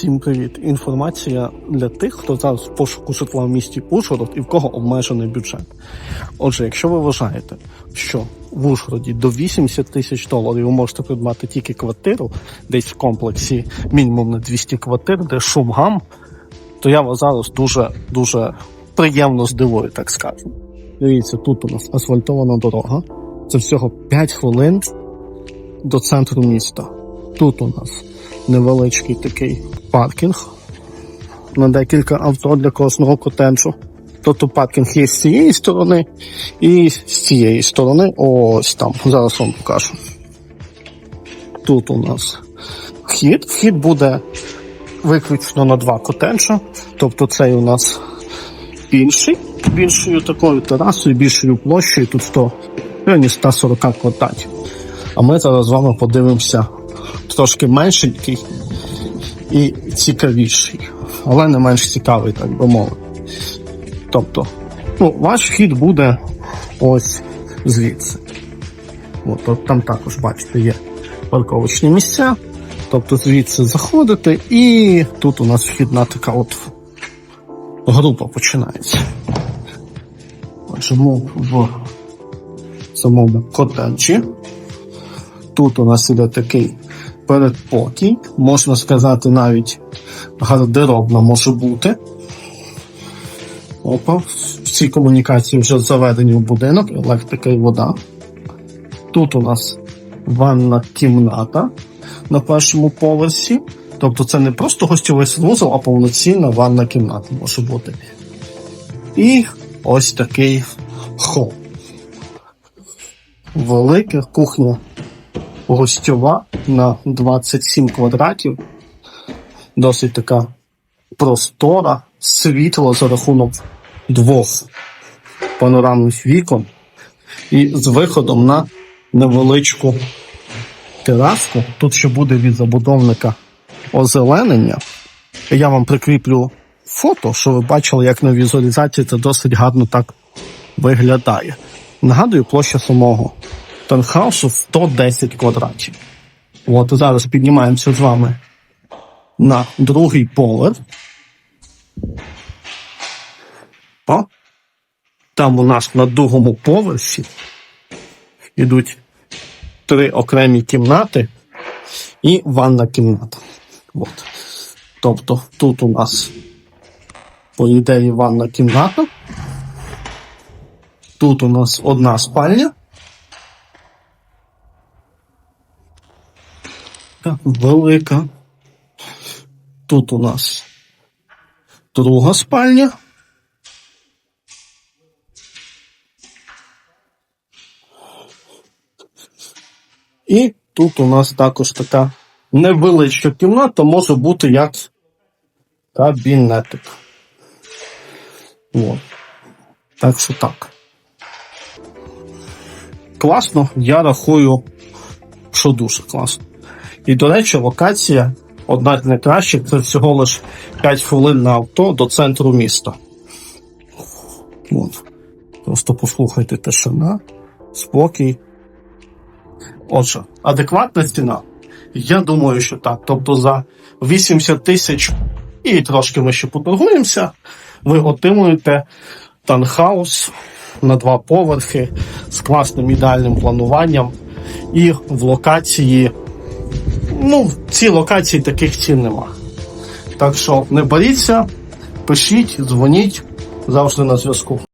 Всім привіт! Інформація для тих, хто зараз в пошуку житла в місті Ужгород і в кого обмежений бюджет. Отже, якщо ви вважаєте, що в Ужгороді до 80 тисяч доларів ви можете придбати тільки квартиру, десь в комплексі мінімум на 200 квартир, де шум гам, то я вас зараз дуже дуже приємно здивую, так скажемо. Дивіться, тут у нас асфальтована дорога. Це всього 5 хвилин до центру міста. Тут у нас невеличкий такий паркінг на декілька авто для кожного котеджу. Тобто паркінг є з цієї сторони і з цієї сторони. Ось там. Зараз вам покажу. Тут у нас вхід. Вхід буде виключно на два котеджа. Тобто цей у нас більший, більшою такою терасою, більшою площею. Тут 100, районі 140 квадратів. А ми зараз з вами подивимося трошки меншенький і цікавіший, але не менш цікавий, так би мовити. Тобто, ну, ваш вхід буде ось звідси. От, от там також, бачите, є парковочні місця. Тобто звідси заходите, і тут у нас вхідна така от група починається. Отже, в самому котеджі. Тут у нас іде такий передпокій, можна сказати, навіть гардеробна може бути. Опа, всі комунікації вже заведені в будинок, електрика і вода. Тут у нас ванна кімната на першому поверсі. Тобто це не просто гостьовий санвузол, а повноцінна ванна кімната може бути. І ось такий хол. Велика кухня гостьова на 27 квадратів. Досить така простора, світло за рахунок двох панорамних вікон і з виходом на невеличку тераску. Тут ще буде від забудовника озеленення. Я вам прикріплю фото, що ви бачили, як на візуалізації це досить гарно так виглядає. Нагадую, площа самого таунхаусу 110 квадратів. От зараз піднімаємося з вами на другий поверх. О, там у нас на другому поверсі йдуть три окремі кімнати і ванна кімната. От. Тобто тут у нас, по ідеї, ванна кімната. Тут у нас одна спальня. Велика. Тут у нас друга спальня. І тут у нас також така невеличка кімната, може бути як кабінетик. От. Так що так. Класно, я рахую, що дуже класно. І, до речі, локація одна з найкращих, це всього лиш 5 хвилин на авто до центру міста. От. Просто послухайте тишина, спокій. Отже, адекватна ціна? Я думаю, що так. Тобто за 80 тисяч і трошки ми ще поторгуємося, ви отримуєте танхаус на два поверхи з класним ідеальним плануванням і в локації. Ну, в цій локації таких цін нема. Так що не боріться, пишіть, дзвоніть завжди на зв'язку.